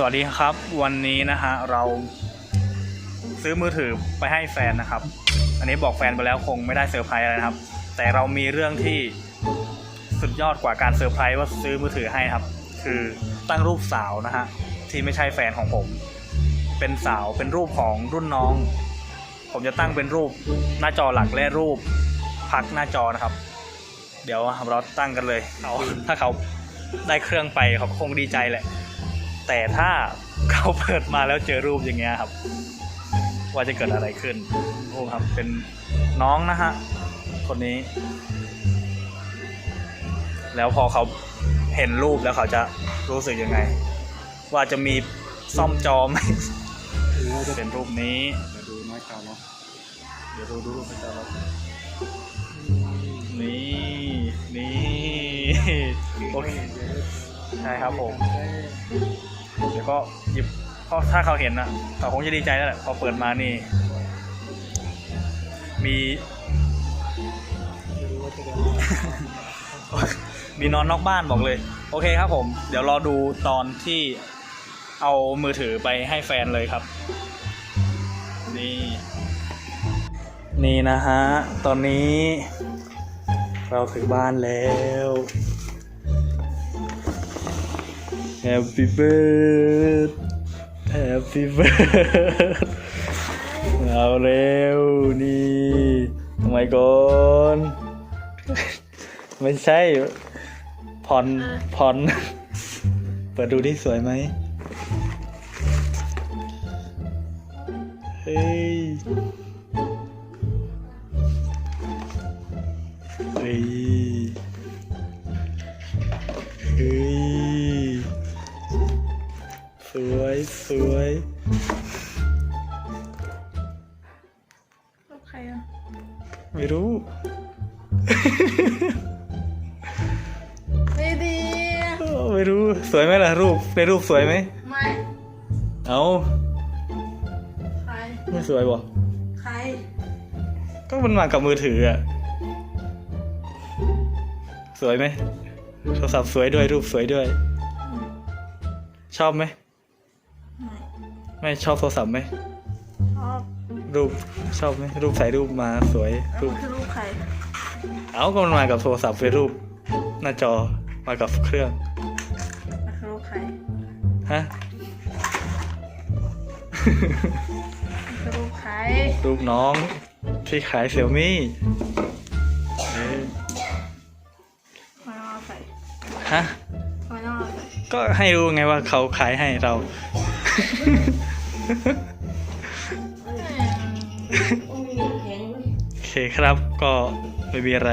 สวัสดีครับ วันนี้นะฮะเราซื้อมือถือไปให้แฟนนะครับ อันนี้บอกแฟนไปแล้วคงไม่ได้เซอร์ไพรส์อะไรนะครับ แต่เรามีเรื่องที่สุดยอดกว่าการเซอร์ไพรส์ว่าซื้อมือถือให้ครับ คือตั้งรูปสาวนะฮะที่ไม่ใช่แฟนของผม เป็นสาวเป็นรูปของรุ่นน้อง ผมจะตั้งเป็นรูปหน้าจอหลักและรูปพักหน้าจอนะครับ เดี๋ยวเราตั้งกันเลยเอาถ้าเขาได้เครื่องไปเขาคงดีใจแหละ แต่ถ้าเขาเปิดมาแล้วเจอรูปอย่างเงี้ยครับ ว่าจะเกิดอะไรขึ้นโอ้ครับเป็นน้องนะฮะคนนี้ แล้วพอเขาเห็นรูปแล้วเขาจะรู้สึกยังไง ว่าจะมีซ่อมจอไหมจะเป็นรูปนี้เดี๋ยวดูน้อยตาเนาะเดี๋ยวดูดูรูปกันครับนี่นี่โอเคใช่ครับผม เดี๋ยวก็หยิบเพราะถ้าเขาเห็นนะเขาคงจะดีใจแล้วแหละพอเปิดมานี่ มีมีนอนนอกบ้านบอกเลย โอเคครับผม เดี๋ยวรอดูตอนที่เอามือถือไปให้แฟนเลยครับ นี่ นี่นะฮะ ตอนนี้ เราถึงบ้านแล้ว Happy birthday Happy birthday เอาเร็ว นี่ทำไมก่อนไม่ใช่ผ่อนผ่อนเปิดดูที่สวยไหมเฮ้ยเฮ้ย สวยสวยรูปใครอะ ไม่รู้ ไม่ดีไม่รู้สวยไหมล่ะรูปในรูปสวยไหม ไม่เอาใครไม่สวยบ่ใคร ก็มันมากับมือถืออะสวยไหมโทรศัพท์สวยด้วยรูปสวยด้วย ชอบไหม ไม่ไม่ชอบโทรศัพท์ไหมชอบรูปชอบไหมรูปถ่ายรูปมาสวยแล้วรูป มันคือรูปใครเอาก็มันมากับโทรศัพท์เป็นรูป หน้าจอมากับเครื่อง มันคือรูปใครฮะ มันคือรูปใครรูปน้องที่ขายเซี่ยมี่เอ๊ะไม่ต้องเอาใส่ฮะไม่ต้องเอาใส่ก็ให้รู้ไงว่าเขาขายให้เรา โอเคครับก็ไม่มีอะไร